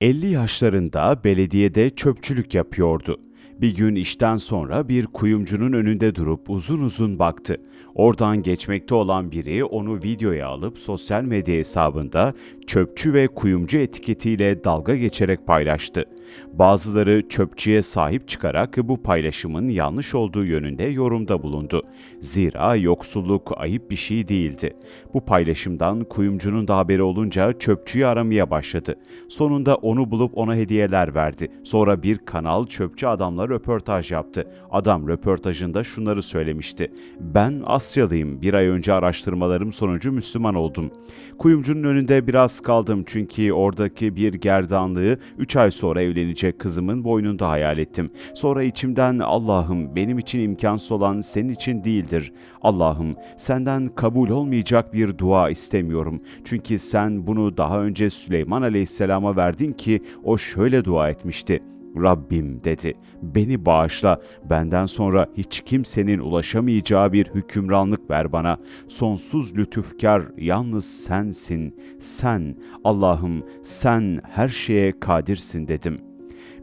50 yaşlarında belediyede çöpçülük yapıyordu. Bir gün işten sonra bir kuyumcunun önünde durup uzun uzun baktı. Oradan geçmekte olan biri onu videoya alıp sosyal medya hesabında çöpçü ve kuyumcu etiketiyle dalga geçerek paylaştı. Bazıları çöpçüye sahip çıkarak bu paylaşımın yanlış olduğu yönünde yorumda bulundu. Zira yoksulluk ayıp bir şey değildi. Bu paylaşımdan kuyumcunun da haberi olunca çöpçüyü aramaya başladı. Sonunda onu bulup ona hediyeler verdi. Sonra bir kanal çöpçü adamla röportaj yaptı. Adam röportajında şunları söylemişti. Ben Asyalıyım. Bir ay önce araştırmalarım sonucu Müslüman oldum. Kuyumcunun önünde biraz kaldım çünkü oradaki bir gerdanlığı 3 ay sonra evlenecek kızımın boynunda hayal ettim. Sonra içimden Allah'ım benim için imkansız olan senin için değildir. Allah'ım senden kabul olmayacak bir dua istemiyorum. Çünkü sen bunu daha önce Süleyman Aleyhisselam'a verdin ki o şöyle dua etmişti. Rabbim dedi, beni bağışla, benden sonra hiç kimsenin ulaşamayacağı bir hükümranlık ver bana. Sonsuz lütufkar yalnız sensin, sen, Allah'ım sen her şeye kadirsin dedim.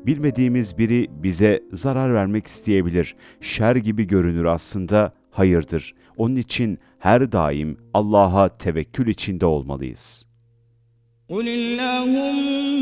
Bilmediğimiz biri bize zarar vermek isteyebilir. Şer gibi görünür aslında, hayırdır. Onun için her daim Allah'a tevekkül içinde olmalıyız.'' قل اللهم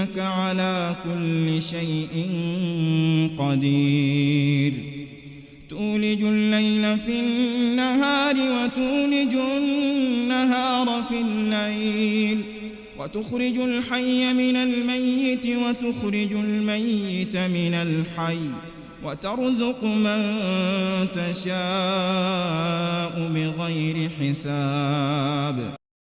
إنك على كل شيء قدير. تولج الليل في النهار وتولج النهار في الليل. وتخرج الحي من الميت وتخرج الميت من الحي. وترزق من تشاء بغير حساب.